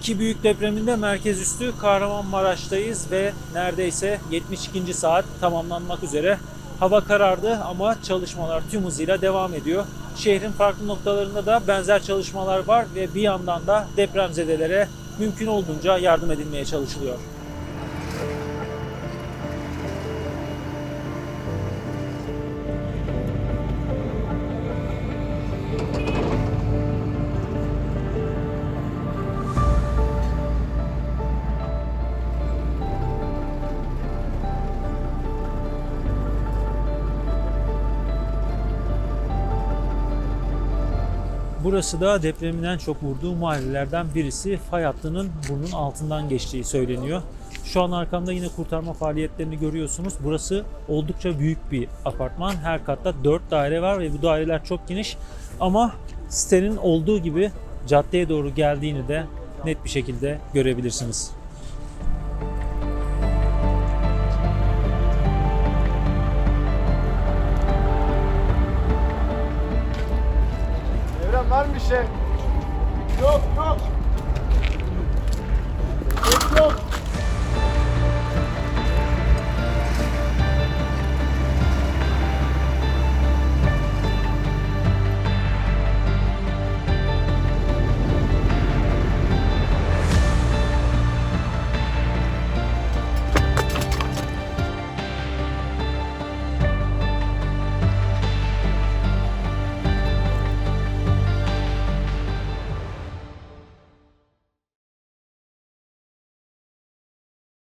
İki büyük depreminde merkez üstü Kahramanmaraş'tayız ve neredeyse 72. saat tamamlanmak üzere. Hava karardı ama çalışmalar tüm hızıyla devam ediyor. Şehrin farklı noktalarında da benzer çalışmalar var ve bir yandan da depremzedelere mümkün olduğunca yardım edilmeye çalışılıyor. Burası da depremin en çok vurduğu mahallelerden birisi. Fay hattının bunun altından geçtiği söyleniyor. Şu an arkamda yine kurtarma faaliyetlerini görüyorsunuz. Burası oldukça büyük bir apartman. Her katta 4 daire var ve bu daireler çok geniş. Ama sitenin olduğu gibi caddeye doğru geldiğini de net bir şekilde görebilirsiniz. var mı şey? Yok yok.